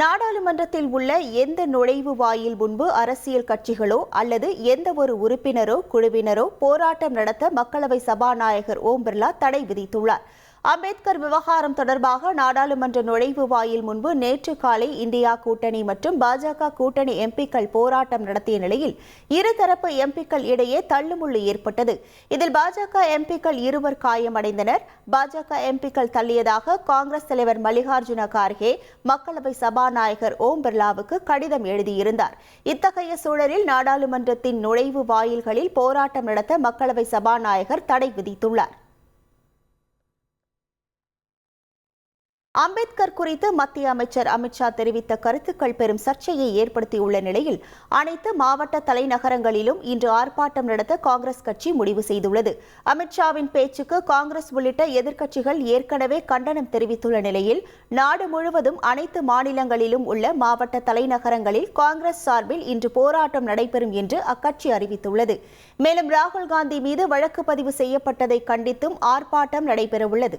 நாடாளுமன்றத்தில் உள்ள எந்த நுழைவு வாயில் முன்பு அரசியல் கட்சிகளோ அல்லது எந்த ஒரு உறுப்பினரோ குழுவினரோ போராட்டம் நடத்த மக்களவை சபாநாயகர் ஓம் பிர்லா தடை விதித்துள்ளார். அம்பேத்கர் விவகாரம் தொடர்பாக நாடாளுமன்ற நுழைவு வாயில் முன்பு நேற்று காலை இந்தியா கூட்டணி மற்றும் பாஜக கூட்டணி எம்பிக்கள் போராட்டம் நடத்திய நிலையில் இருதரப்பு எம்பிக்கள் இடையே தள்ளுமுள்ளு ஏற்பட்டது. இதில் பாஜக எம்பிக்கள் இருவர் காயமடைந்தனர். பாஜக எம்பிக்கள் தள்ளியதாக காங்கிரஸ் தலைவர் மல்லிகார்ஜுன கார்கே மக்களவை சபாநாயகர் ஓம் பிர்லாவுக்கு கடிதம் எழுதியிருந்தார். இத்தகைய சூழலில் நாடாளுமன்றத்தின் நுழைவு வாயில்களில் போராட்டம் நடத்த மக்களவை சபாநாயகர் தடை விதித்துள்ளார். அம்பேத்கர் குறித்து மத்திய அமைச்சர் அமித்ஷா தெரிவித்த கருத்துக்கள் பெரும் சர்ச்சையை ஏற்படுத்தியுள்ள நிலையில் அனைத்து மாவட்ட தலைநகரங்களிலும் இன்று ஆர்ப்பாட்டம் நடத்த காங்கிரஸ் கட்சி முடிவு செய்துள்ளது. அமித்ஷாவின் பேச்சுக்கு காங்கிரஸ் உள்ளிட்ட எதிர்க்கட்சிகள் ஏற்கனவே கண்டனம் தெரிவித்துள்ள நிலையில் நாடு முழுவதும் அனைத்து மாநிலங்களிலும் உள்ள மாவட்ட தலைநகரங்களில் காங்கிரஸ் சார்பில் இன்று போராட்டம் நடைபெறும் என்று அக்கட்சி அறிவித்துள்ளது. மேலும் ராகுல் காந்தி மீது வழக்கு பதிவு செய்யப்பட்டதை கண்டித்தும் ஆர்ப்பாட்டம் நடைபெறவுள்ளது.